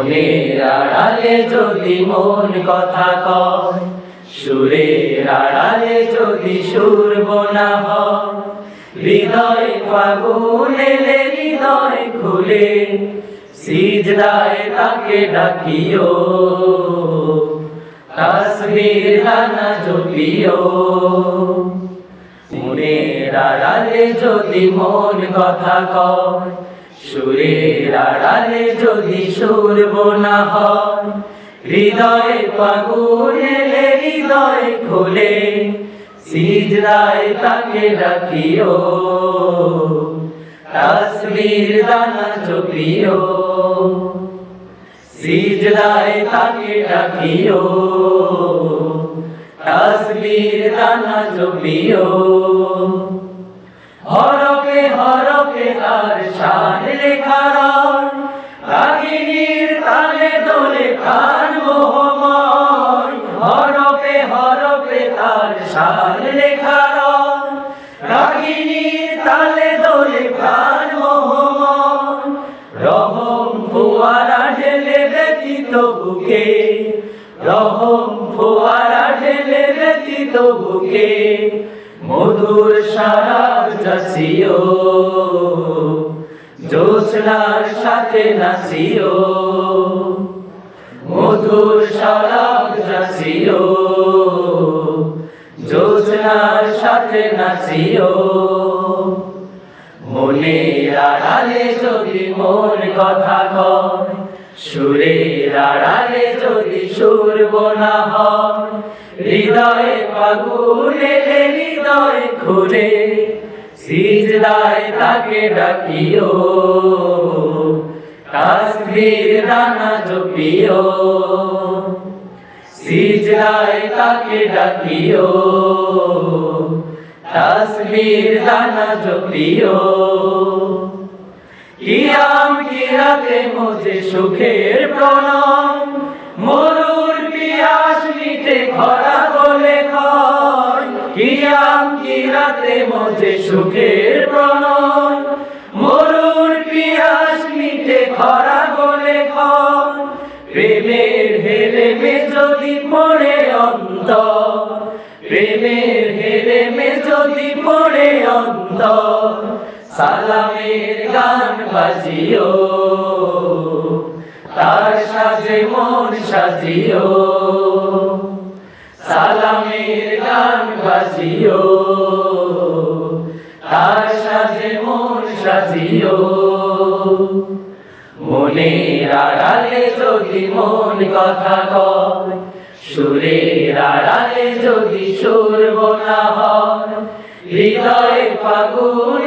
মনের আড়ালে যদি মন কথা কয়, সুরের আড়ালে যদি সুর বোনা হয়, হৃদয় ফাগুন হৃদয় খুলে, সিজদায় তাকে ডাকিও, তসবির দানা জপিও। মনের আড়ালে যদি মন কথা কয় সুরের আড়ালে যদি সুর বোনা হয়, হৃদয় পাগুন হৃদয় খোলে সিজদায় তাকে ডাকিও তসবির দানা জপিও সিজদায় তাকে ডাকিও তসবির দানা জপিও। হরফে হরফে তার শান লেখার রাগিনীর তালে দোলে প্রাণ মোহময়। হরফে হরফে তার শান লেখার রাগিনীর তালে দোলে প্রাণ মোহময়। রহম ফুয়ারা ঢেলে ব্যতীত বুকে, রহম ফুয়ারা ঢেলে ব্যতীত বুকে মধুর সারাব যাচিও। জোছনার সাথে নাচিও। মধুর সারাব যাচিও। জোছনার সাথে নাচিও। মনের আড়ালে যদি মন কথা কয় সুরের আড়ালে যদি সুর বোনা হৃদয়ে এলে হৃদয় খুলে সিজদায় তাকে ডাকিও, তাসবির দানা জপিও, সিজদায় তাকে ডাকিও, তাসবির দানা জপিও। কিয়াম কিরাতে মোজে সুখের প্রণয় মরুর পিয়াস মিটে খরা বলে খয় কিয়াম কিরাতে মোজে সুখের প্রণয় মরুর পিয়াস মিটে খরা বলে খয় প্রেমের হেলে মে যদি পড়ে অন্ত প্রেমের হেলে মে যদি পড়ে অন্ত সালামের গান বাজিও। তার সাজে মন সাজিও। সালামের গান বাজিও। তার সাজে মন সাজিও। মনে আড়ালে যদি মন কথা কয়, সুরের আড়ালে যদি সুর বোনা হয়, হৃদয় ফাগুন